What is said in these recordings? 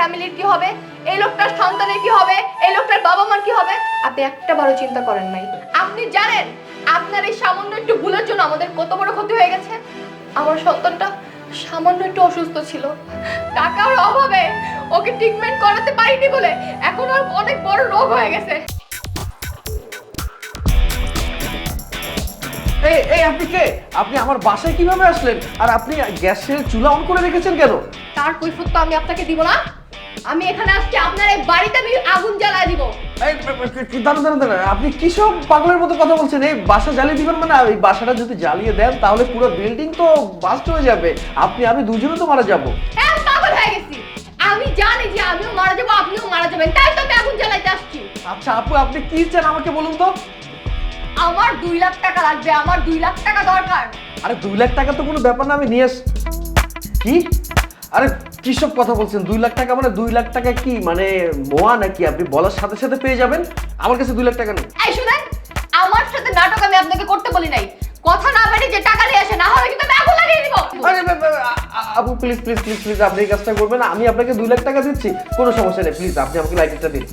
ফ্যামিলির কি হবে? এই লোকটার সন্তানের কি হবে? এই লোকটার বাবা মার কি হবে? আপনি একটা বারো চিন্তা করেন নাই। আপনি জানেন আপনার এই সামান্য একটু ভুলের জন্য আমাদের কত বড় ক্ষতি হয়ে গেছে? আমার সন্তানটা সামান্য একটু অসুস্থ ছিল। টাকার অভাবে ওকে ট্রিটমেন্ট করাতে পারিনি বলে এখন ওর অনেক বড় রোগ হয়ে গেছে। এই এই আপনি কে? আপনি আমার বাসায় কীভাবে আসলেন? আর আপনি গ্যাসের চুলা অন করে রেখেছেন কেন? তার কৈফত তো আমি আপনাকে দিব না। আমি এখানে আসছি আপনার এই বাড়িতে আমি আগুন জ্বালায় দিব। এই, দাঁড়ান দাঁড়ান দাঁড়ান। আপনি কি সব পাগলের মতো কথা বলছেন? এই বাসা জ্বালিয়ে দিবেন মানে এই বাসাটা যদি জ্বালিয়ে দেন তাহলে পুরো বিল্ডিং তো বাস্ট হয়ে যাবে। আপনি আমি দুজনে তো মারা যাব। হ্যাঁ পাগল হয়ে গেছি। আমি জানি যে আমিও মারা যাব আপনিও মারা যাবেন। তাই তো আমি আগুন জ্বালাইতে আসছি। আচ্ছা আপু আপনি কি চান আমাকে বলুন তো? আমার দুই লাখ টাকা লাগবে আমার দুই লাখ টাকা দরকার। আরে দুই লাখ টাকা তো কোনো ব্যাপার না আমি নিয়ে আস কি? আরে কি সব কথা বলছেন দুই লাখ টাকা মানে দুই লাখ টাকা কি? মানে মোয়া নাকি? আপনি বলার সাথে সাথে পেয়ে যাবেন। আমার কাছে দুই লাখ টাকা নেই। এই শুনেন আমার সাথে নাটক আমি আপনাকে করতে বলি নাই। কথা না বেড়ে যে টাকা নিয়ে আসে না হলে কিন্তু আমি আগুন লাগিয়ে দিব। আরে আপু প্লিজ প্লিজ প্লিজ প্লিজ আপনি এই কাজটা করবেন আমি আপনাকে দুই লাখ টাকা দিচ্ছি। কোনো সমস্যা নেই প্লিজ আপনি আমাকে লাইটারটা দিন!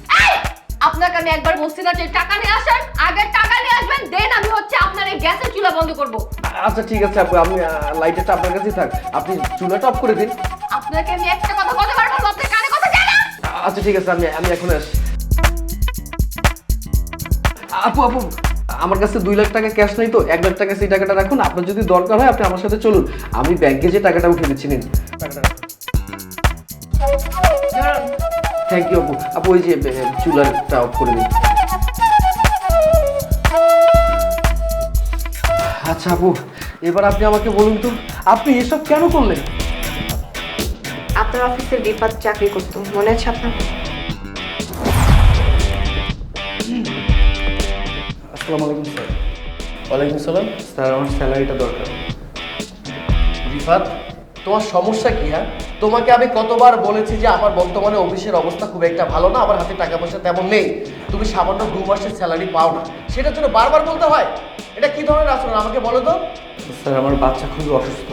আপনাকে আমি একবার বলছি না যে টাকা নিয়ে আসেন আগে টাকা দেন আমি হচ্ছে আপনার এই গ্যাসের চুলা বন্ধ করব। আচ্ছা ঠিক আছে আপু আমি লাইটারটা আপনার কাছেই থাক। আপনি চুলাটা অফ করে দিন। আপনাকে আমি একটা কথা কতবার বলব আপনি কানে কথা যায় না আচ্ছা ঠিক আছে আমি আমি এখন আসি আপু আপু আমার কাছে দুই লাখ টাকা ক্যাশ নেই তো এক লাখ টাকা সেই টাকাটা রাখুন। আপনার যদি দরকার হয় আপনি আমার সাথে চলুন। আমি ব্যাংকে যে টাকাটা উঠে দিচ্ছি নিন। থ্যাংক ইউ আপু। আপু ওই যে এ, চুলাটা অফ করে দিন। আচ্ছা আপু এবার আপনি আমাকে বলুন তো আপনি এসব কেন করলেন? আপনার অফিসে বিপাদ চাকরি করতো মনে আছে আপনার? আসসালামু আলাইকুম স্যার। ওয়ালাইকুম সালাম। স্যার আমার স্যালারিটা দরকার। রিফাত? তোমার সমস্যা কি হ্যাঁ? তোমাকে আমি কতবার বলেছি যে আমার বর্তমানে অফিসের অবস্থা খুব একটা ভালো না, আমার হাতে টাকা পয়সা তেমন নেই। তুমি সামান্য দু মাসের স্যালারি পাও না। সেটার জন্য বারবার বলতে হয়। এটা কি ধরনের আচরণ? আমাকে বলো তো। স্যার, আমার বাচ্চা খুবই অসুস্থ।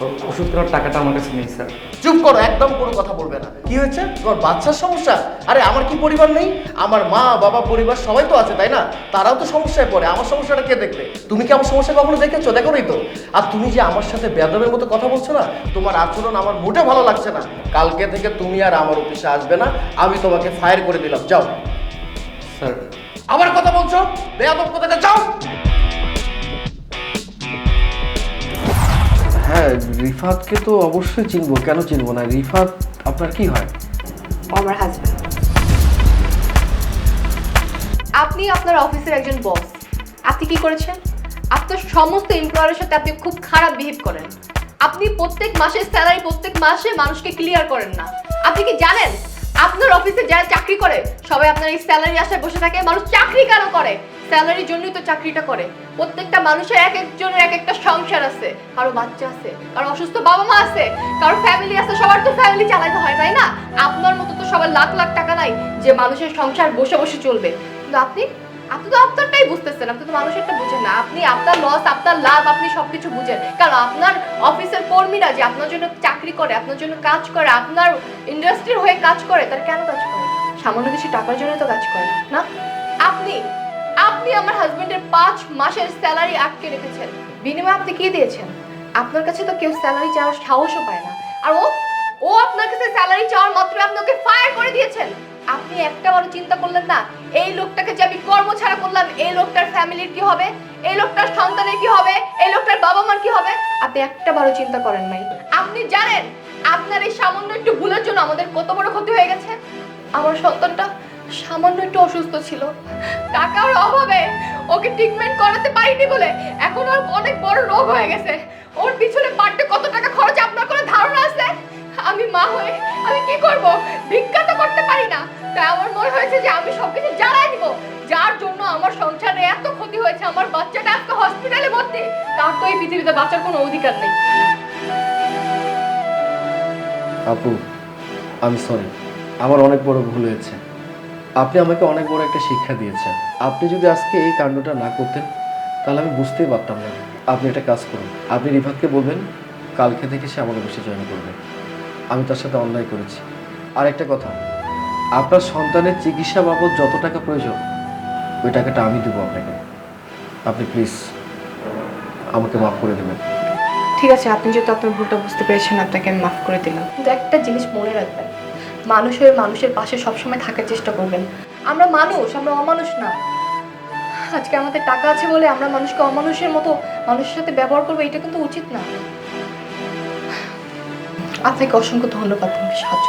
ওর ওষুধ কেনার টাকাটা আমার কাছে নেই স্যার। চুপ করো একদম কোনো কথা বলবে না। কি হয়েছে? তোমার বাচ্চার সমস্যা? আরে আমার কি পরিবার নেই? আমার মা বাবা পরিবার সবাই তো আছে তাই না? তারাও তো সমস্যায় পড়ে। আমার সমস্যাটা কে দেখবে? তুমি কি আমার সমস্যা কখনো দেখেছ? দেখো তো। আর তুমি যে আমার সাথে বেদবের মতো কথা বলছো না তোমার আচরণ আমার মোটে ভালো লাগছে না। কালকে থেকে তুমি আর আমার অফিসে আসবে না। আমি তোমাকে ফায়ার করে দিলাম। যাও। স্যার। আবার কথা বলছো? বেয়াদব কথাটা যাও! হ্যাঁ রিফাতকে তো অবশ্যই চিনবো। কেন চিনবো না? রিফাত, আপনার কি হয়? আমার হাজব্যান্ড আপনি আপনার অফিসের একজন বস আপনি কি করেছেন? আপনার সমস্ত এমপ্লয়ারের সাথে আপনি খুব খারাপ বিহেভ করেন। আপনি প্রত্যেক মাসের স্যালারি প্রত্যেক মাসে মানুষকে ক্লিয়ার করেন না। আপনি কি জানেন? আপনার অফিসে যারা চাকরি করে, সবাই আপনার এই স্যালারি আশায় বসে থাকে, মানুষ চাকরি কেন করে? স্যালারির জন্যই তো চাকরিটা করে। প্রত্যেকটা মানুষের এক একজনের এক একটা সংসার আছে। কারও বাচ্চা আছে, কারও অসুস্থ বাবা মা আছে, কারও ফ্যামিলি আছে, সবার তো ফ্যামিলি চালাতে হয়, তাই না? আপনার মতো তো সবার লাখ লাখ টাকা নাই যে মানুষের সংসার বসে বসে চলবে। কিন্তু আপনি আপনি তো আপনারটাই বুঝতেছেন, আপনি তো মানুষেরটা বুঝেন না। আপনি আপনার লস আপনার লাভ, আপনি সবকিছু বুঝেন। কারণ আপনার অফিসের কর্মীরা যে আপনার জন্য চাকরি করে, আপনার জন্য কাজ করে, আপনার ইন্ডাস্ট্রির হয়ে কাজ করে, তার কেন কাজ করে? সামান্য কিছু টাকার জন্য তো কাজ করে না? আপনি আপনি আমার হাজবেন্ডের পাঁচ মাসের স্যালারি আটকে রেখেছেন। বিনিময়ে আপনি কি দিয়েছেন? আপনার কাছে তো কেউ স্যালারি চাওয়ার সাহসও পায় না। আর ও ও আপনার কাছে স্যালারি চাওয়ার মাত্র আপনাকে ফায়ার করে দিয়েছেন। আপনি একটা বড় চিন্তা করলেন না, এই লোকটাকে যে আমি কর্ম ছাড়া করলাম, এই লোকটার ফ্যামিলির কি হবে? এই লোকটার সন্তানের কি হবে? এই লোকটার বাবা মার কি হবে? আপনি একটা বড় চিন্তা করেন নাই। আপনি জানেন, আপনার এই সামান্য একটু ভুলের জন্য আমাদের কত বড় ক্ষতি হয়ে গেছে। আমার সন্তানটা সামান্য একটু অসুস্থ ছিল। টাকার অভাবে ওকে ট্রিটমেন্ট করাতে পারিনি বলে এখন ওর অনেক বড় রোগ হয়ে গেছে। ওর পিছনে পার্টে কত টাকা খরচ আপনার কোনো ধারণা আছে? আমি মা হয়ে আমি কি করব? ভিক্ষা তো করতে পারি না। তাই আমার মনে হয়েছে যে আমি সবকিছু জানাই দিব। যার জন্য আমার সংসারে এত ক্ষতি হয়েছে, আমার বাচ্চাটা আজকে হসপিটালে ভর্তি। তার তো এই পৃথিবীতে বাঁচার কোনো অধিকার নেই। আপু, আমি সরি আমার অনেক বড় ভুল হয়েছে। আপনি আমাকে অনেক বড় একটা শিক্ষা দিয়েছেন। আপনি যদি আজকে এই কাণ্ডটা না করতেন তাহলে আমি বুঝতেই পারতাম না। আপনি একটা কাজ করুন। আপনি রিফাতকে বলবেন কালকে থেকে সে আমার অফিসে জয়েন করবে। আমি তার সাথে অন্যায় করেছি। আর একটা কথা আপনার সন্তানের চিকিৎসা বাবদ যত টাকা প্রয়োজন ওই টাকাটা আমি দেবো আপনাকে। আপনি প্লিজ আমাকে মাফ করে দেবেন। ঠিক আছে আপনি যেহেতু আপনার ভুলটা বুঝতে পেরেছেন আপনাকে আমি মাফ করে দিলাম। কিন্তু একটা জিনিস মনে রাখবেন মানুষ হয়ে মানুষের পাশে সবসময় থাকার চেষ্টা করবেন। আমরা মানুষ, আমরা অমানুষ না। আজকে আমাদের টাকা আছে বলে আমরা মানুষকে অমানুষের মতো মানুষের সাথে ব্যবহার করব, এটা কিন্তু উচিত না। আপনাকে অসংখ্য ধন্যবাদ, আমাকে সাহায্য